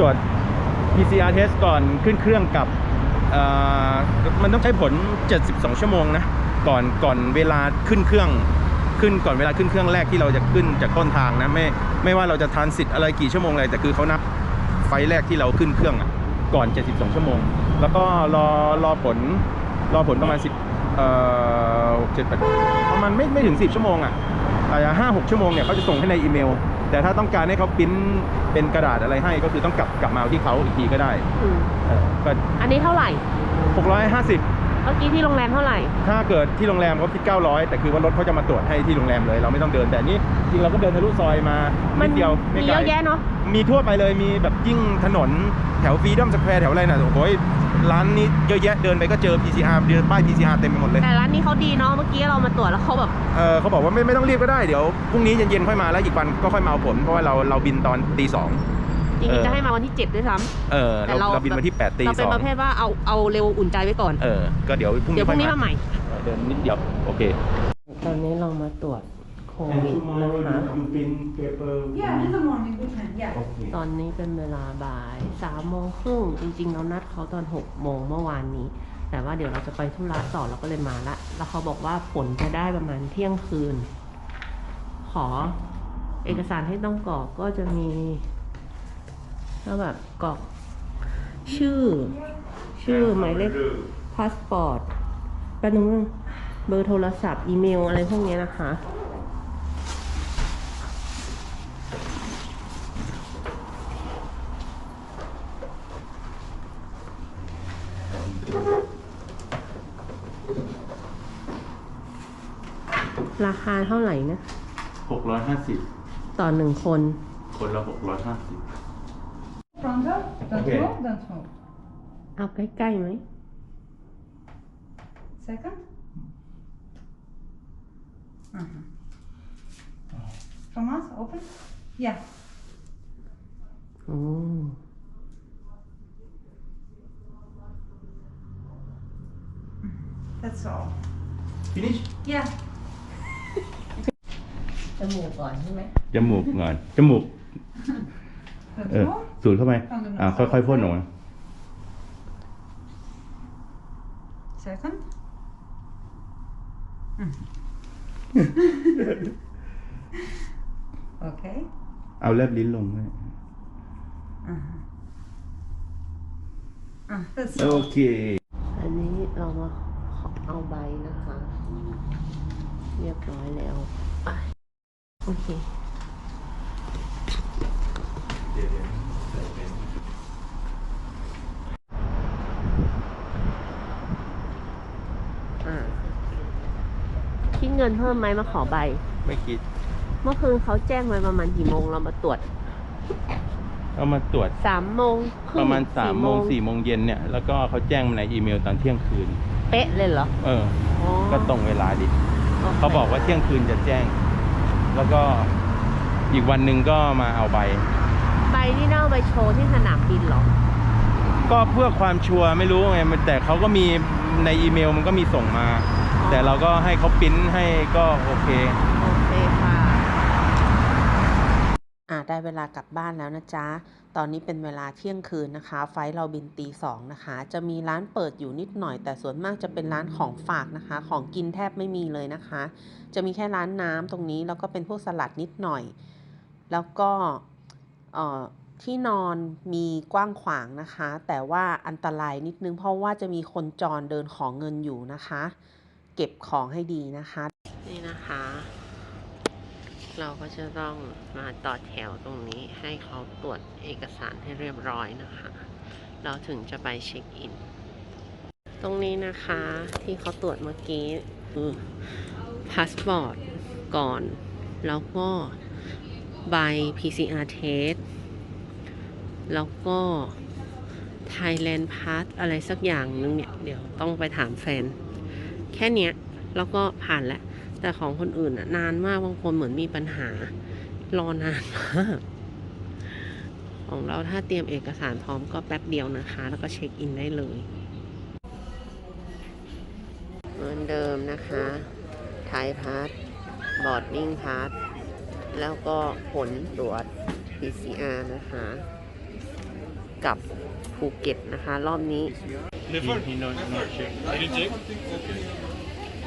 ตรวจ PCR test ก่อนขึ้นเครื่องกับมันต้องใช้ผล 72 ชั่วโมงนะ ก่อนก่อนเวลาขึ้นเครื่อง ขึ้นก่อนเวลาขึ้นเครื่องแรกที่เราจะขึ้นจากต้นทางนะ ไม่ไม่ว่าเราจะทานสิทธิ์อะไรกี่ชั่วโมงอะไรแต่คือเขานับไฟล์แรกที่เราขึ้นเครื่องอะก่อน 72 ชั่วโมง แล้วก็รอรอผลรอผลประมาณ 10เอ่อเจ็ดแปดประมาณไม่ไม่ถึง 10 ชั่วโมงอะอาจจะห้าหกชั่วโมงเนี่ยเขาจะส่งให้ในอีเมล แต่ถ้าต้องการให้เขาปริ้นเป็นกระดาษอะไรให้ก็คือต้องกลับกลับมาเอาที่เขาอีกทีก็ได้อืม เออก็อันนี้เท่าไหร่ 650 เมื่อกี้ที่โรงแรมเท่าไหร่ ถ้าเกิดที่โรงแรมเขาคิด 900 แต่คือว่ารถเขาจะมาตรวจให้ที่โรงแรมเลย เราไม่ต้องเดินแต่อันนี้จริงเราก็เดินทะลุซอยมามันิดเดียวไม่มีไกเยลอะแยะเนาะมีทั่วไปเลยมีแบบยิ่งถนนแถวฟรีดอมสแควร์แถวอะไรน่ะโอ้โหร้านนี้เยอะแยะเดินไปก็เจอ PCR เดินป้าย PCR เต็มไปหมดเลยแต่ร้านนี้เขาดีเนาะเมื่อกี้เรามาตรวจแล้วเขาแบบเออเขาบอกว่าไม่ไม่ต้องรีบก็ได้เดี๋ยวพรุ่งนี้เย็นๆค่อยมาแล้วอีกวันก็ค่อยมาเอาผลเพราะว่าเราเราบินตอนตีสอง จริงเออๆจะให้มาวันที่ 7 ด้วยซ้เออำแต่เราเราเราบินวันที่8ตีเราสเป็นองประเภทว่าเอาเอาเร็วอุ่นใจไว้ก่อน เออ ก็เดี๋ยวพรุ่งเดี๋ยนี้วพรุ่งนี้ค่อยมาใหม่ เดินนิดเดียว โอเค ตอนนี้เรามาตรวจโควิดนะคะ Yeah, in the morning we can, yeah. ตอนนี้เป็นเวลาบ่ายสามโมงครึ่งจริงๆเรานัดเขาตอนหกโมงเมื่อวานนี้ แต่ว่าเดี๋ยวเราจะไปธุระต่อเราก็เลยมาละ แล้วเขาบอกว่าผลจะได้ประมาณเที่ยงคืน ขอเอกสารให้ต้องกรอกก็จะมี ก็แบบกรอกชื่อ ชื่อหมายเลขพาสปอร์ตแป๊บนึงนะเบอร์โทรศัพท์อีเมลอะไรพวกเนี้ยนะคะราคาเท่าไหร่นะ650ต่อหนึ่งคน คนละ650 Pronto? Don't Okay. move, don't move. เ อาใกล้ๆไหม Second. Uh-huh. From us, open? Yeah. อืม That's all. finish Yeah. จมูกก่อนใช่ไหม จมูกก่อนจมูก Don't เออ move. สูดเข้าไปอ่าค่อยๆพ่นออกมา Second. Mm. okay. เอาแลบลิ้นลงด้วย Uh-huh. Ah, that's โอ all. เค อันนี้เรามาขอเอาใบนะคะ เรียบร้อยแล้วอะโอเคอ่า คิดเงินเพิ่มไหมมาขอใบ ไม่คิด เมื่อคืนเขาแจ้งไว้ประมาณกี่โมงเรามาตรวจเอามาตรวจสามโมงคงประมาณ3ามโมงสี่สี่โมงเย็นเนี่ย แล้วก็เขาแจ้งมาในอีเมลตอนเที่ยงคืน เป๊ะเลยเหรอเออ อ๋อก็ตรงเวลาดิ โคเขาบอกว่าเที่ยงคืนจะแจ้ง แล้วก็อีกวันหนึ่งก็มาเอาใบ ใบที่เน่าไปโชว์ที่สนามบินเหรอ ก็เพื่อความชัวร์ไม่รู้ไงมันแต่เขาก็มีในอีเมลมันก็มีส่งมาอ๋อแต่เราก็ให้เขาปริ้นให้ก็โอเค โอเคค่ะ อ่าได้เวลากลับบ้านแล้วนะจ๊ะ ตอนนี้เป็นเวลาเที่ยงคืนนะคะ ไฟล์เราบินตีสองนะคะ จะมีร้านเปิดอยู่นิดหน่อย แต่ส่วนมากจะเป็นร้านของฝากนะคะ ของกินแทบไม่มีเลยนะคะ จะมีแค่ร้านน้ำตรงนี้แล้วก็เป็นพวกสลัดนิดหน่อย แล้วก็เอ่อ ที่นอนมีกว้างขวางนะคะ แต่ว่าอันตรายนิดนึงเพราะว่าจะมีคนจรเดินของเงินอยู่นะคะ เก็บของให้ดีนะคะ นี่นะคะ เราก็จะต้องมาต่อแถวตรงนี้ให้เขาตรวจเอกสารให้เรียบร้อยนะคะ เราถึงจะไปเช็คอิน ตรงนี้นะคะที่เขาตรวจเมื่อกี้คือพาสปอร์ตก่อน แล้วก็ ใบ PCR test แล้วก็ Thailand Pass อะไรสักอย่างนึงเนี่ย เดี๋ยวต้องไปถามแฟน แค่เนี้ย แล้วก็ผ่านแล้วแต่ของคนอื่นนานมากบางคนเหมือนมีปัญหา รอนานมากของเราถ้าเตรียมเอกสารพร้อมก็แป๊บเดียวนะคะ แล้วก็เช็คอินได้เลยเหมือนเดิมนะคะไทยพาสบอร์ดนิ่งพาส แล้วก็ผลตรวจ PCR นะคะ กับภูเก็ตนะคะ รอบนี้ लिफर ही no no check I check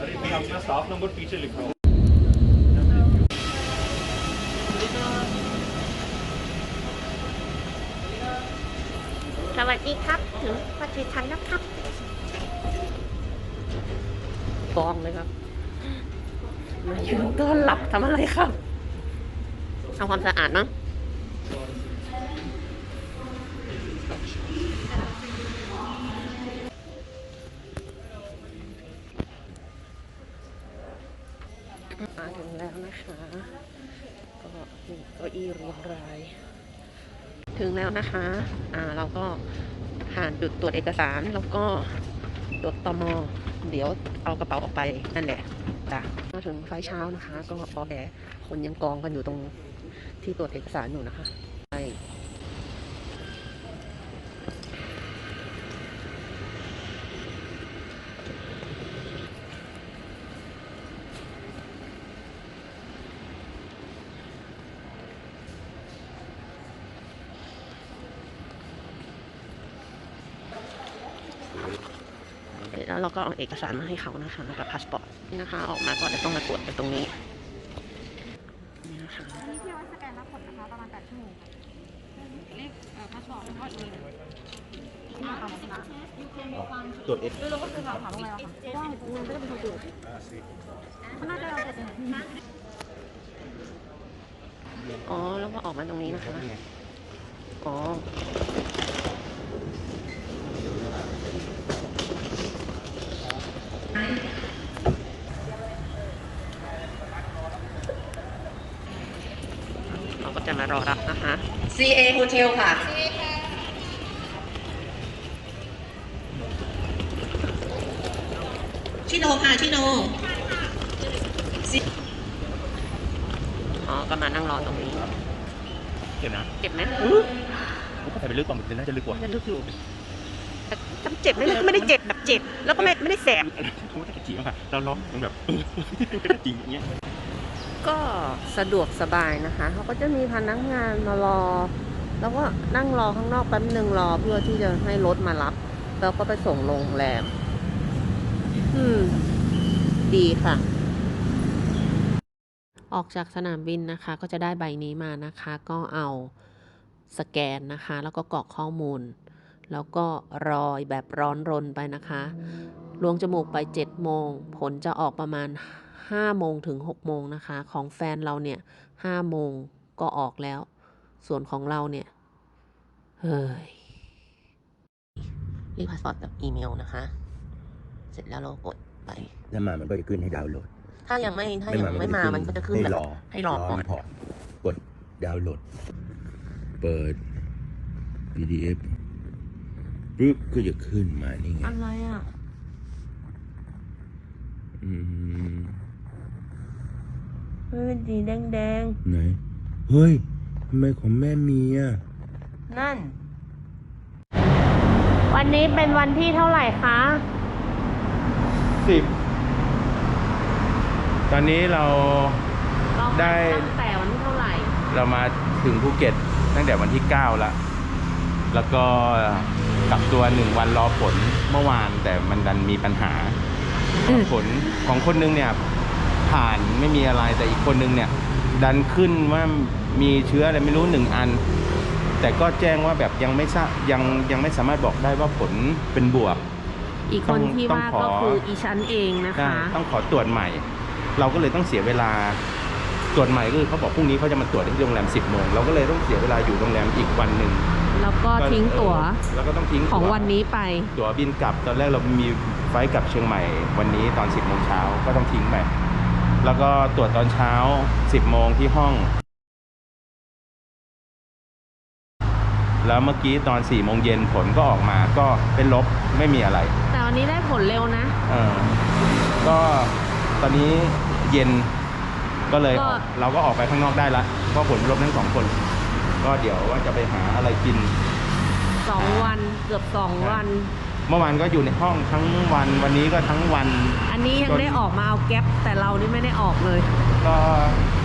अरे भी अपना staff number पीछे लिखा हो สวัสดีครับ ถึงประเทศไทยแล้วครับฟองเลยครับ มายืนต้อนรับทำอะไรครับ ทำความสะอาดมั้งมาถึงแล้วนะคะ ก็มีเก้าอี้เรียงราย ถึงแล้วนะคะ อ่าเราก็ผ่านจุดตรวจเอกสารแล้วก็ตรวจตมเดี๋ยวเอากระเป๋าออกไปนั่นแหละจ้ะมาถึงไฟล์เช้านะคะ ก็พอแดคนยังกองกันอยู่ตรง ที่ตรวจเอกสารอยู่นะคะใช่แล้วเราก็เอาเอกสารมาให้เขานะคะแล้วกับพาสปอร์ตนี่นะคะ ออกมาก็จะต้องมาตรวจไปตรงนี้ ตแล้วก็อีเมลที่มาทำนะคะตรวจเอด้วยเราก็คือถามถามโรงแรมอะค่ะว่าโรงแรมก็จะเป็นคนตรวจมันน่าจะเอาตรวจเองอ๋อ แล้วก็ออกมาตรงนี้นะคะ อ๋อเราก็จะมารอรับนะคะ CA Hotel ค่ะ ชิโนค่ะชิโนอ๋อก็มานั่งรอตรงนี้ เก็บนะเจ็บไหมผมก็ใส่ไปลึกกว่ามันน่าจะลึกกว่าจะลึกอยู่แต่จำเจ็บไหมมันก็ไม่ได้เจ็บแบบเจ็บ แล้วก็ไม่ไม่ได้แสบผมว่าจะจีบอะเราร้องมันแบบจริงอย่างเงี้ยก็สะดวกสบายนะคะ เขาก็จะมีพนักงานมารอ แล้วก็นั่งรอข้างนอกแป๊บหนึ่งรอเพื่อที่จะให้รถมารับ แล้วก็ไปส่งโรงแรม อืม ดีค่ะ ออกจากสนามบินนะคะ ก็จะได้ใบนี้มานะคะ ก็เอาสแกนนะคะ แล้วก็กรอกข้อมูล แล้วก็รอยแบบร้อนรนไปนะคะลวงจมูกไป7โมง ผลจะออกประมาณ5โมงถึง6โมงนะคะ ของแฟนเราเนี่ย5โมงก็ออกแล้ว ส่วนของเราเนี่ย เฮ้ย รีพาสปอร์ตกับอีเมลนะคะ เสร็จแล้วเรากดไปถ้ามามันก็จะขึ้นให้ดาวน์โหลด ถ้ายังไม่ถ้ายังไม่มามันก็จะขึ้นให้แบบรอให้รอก่อนพอร์ตกดดาวน์โหลด เปิด PDF ปึ๊บก็จะขึ้นมานี่ไงอะไรอะอืมมันเป็นสีแดงไหนเฮ้ยทำไมของแม่มีอะๆนั่น วันนี้เป็นวันที่เท่าไหร่คะ สิบตอนนี้เรา เราได้ ตั้งแต่วันที่เท่าไหร่เรามาถึงภูเก็ตตั้งแต่วันที่9แล้วแล้วก็กักตัวหนึ่งวันรอผลเมื่อวานแต่มันดันมีปัญหา อืม ผลของคนนึงเนี่ยผ่านไม่มีอะไรแต่อีกคนนึงเนี่ย ดันขึ้นว่ามีเชื้ออะไรไม่รู้หนึ่งอัน แต่ก็แจ้งว่าแบบยังไม่ทราบยังยังไม่สามารถบอกได้ว่าผลเป็นบวก อีกคนที่ต้องว่าขอ ก็คืออีชั้นเองนะใช่คะ ต้องขอตรวจใหม่ เราก็เลยต้องเสียเวลาตรวจใหม่ก็คือเขาบอกพรุ่งนี้เขาจะมาตรวจที่โรงแรม 10โมงเราก็เลยต้องเสียเวลาอยู่โรงแรมอีกวันหนึ่งแล้วก็ทิ้งตั๋วเออแล้วก็ต้องทิ้งของตั๋วันนี้ไป ตั๋วบินกลับตอนแรกเรามีไฟล์กลับเชียงใหม่วันนี้ตอน 10โมงเช้าก็ต้องทิ้งไปแล้วก็ตรวจตอนเช้า 10โมงที่ห้อง แล้วเมื่อกี้ตอน4โมงเย็นผลก็ออกมาก็เป็นลบไม่มีอะไร แต่วันนี้ได้ผลเร็วนะเออก็ตอนนี้เย็นก็เลยก็ออกเราก็ออกไปข้างนอกได้ละเพราะผลลบทั้งสองคน ก็เดี๋ยวว่าจะไปหาอะไรกิน สองวันเกือบสองวัน เมื่อวานก็อยู่ในห้องทั้งวันวันนี้ก็ทั้งวัน อันนี้ยังได้ออกมาเอาแก๊ปแต่เรานี่ไม่ได้ออกเลย ก็เ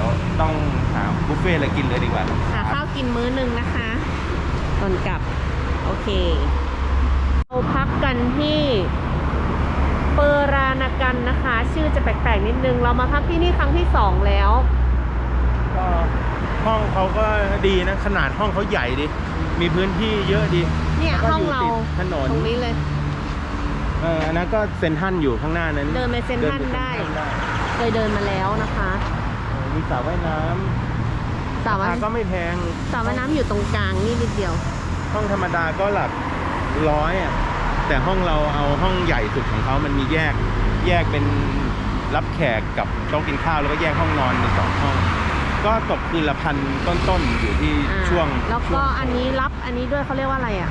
ดี๋ยวต้องหาบุฟฟเฟ่ต์เลยกินเลยดีกว่าหาข้าวกินมื้อหนึงนะคะก่อนกลับ โอเค เราพักกันที่เปอรานากันนะคะ ชื่อจะแปลกๆนิดนึง เรามาพักที่นี่ครั้งที่สองแล้ว ก็ห้องเขาก็ดีนะ ขนาดห้องเขาใหญ่ดีมีพื้นที่เยอะดีเนี่ยแล้วก็ห้องเรายู่ติถนนตรงนี้เลย เอออันนั้นก็เซนทรันอยู่ข้างหน้านั้นเดินไปเซ็นทรัลเปได้เซ็นทรัลเคยเดินมาแล้วนะคะเออ มีสระว่ายน้ำสระราว่ายคาก็ไม่แพงสระว่ายน้ำอยู่ตรงกลางนี่นิดเดียว ห้องธรรมดาก็หลักร้อยอะแต่ห้องเราเอาห้องใหญ่สุดของเขามันมีแยกแยกเป็นรับแขกกับโต๊ะกินข้าวแล้วก็แยกห้องนอนเป็นสองห้อง ก็ตกคืนละพันต้นๆอยู่ที่อ่าช่วงแล้วช่ก็วง อันนี้รับอันนี้ด้วยเขาเรียกว่าอะไรอะ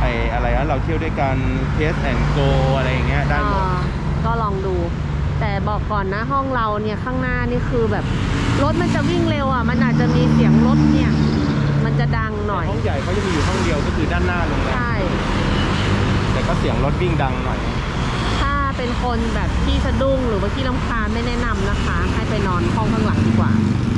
ไออะไรนะเราเที่ยวด้วยกันเทสแอนด์โกอะไรอย่างเงี้ยได้หมด อ่าก็ลองดูแต่ บอกก่อนนะห้องเราเนี่ยข้างหน้านี่คือแบบรถมันจะวิ่งเร็วอะ มันอาจจะมีเสียงรถเนี่ย มันจะดังหน่อย ห้องใหญ่เขาจะมีอยู่ห้องเดียวก็คือด้านหน้าโรงแรมใช่ แต่ก็เสียงรถวิ่งดังหน่อย ถ้าเป็นคนแบบที่สะดุ้งหรือว่าที่ลำคาญไม่แนะนำนะคะ ให้ไปนอนห้องข้างหลังดีกว่าใ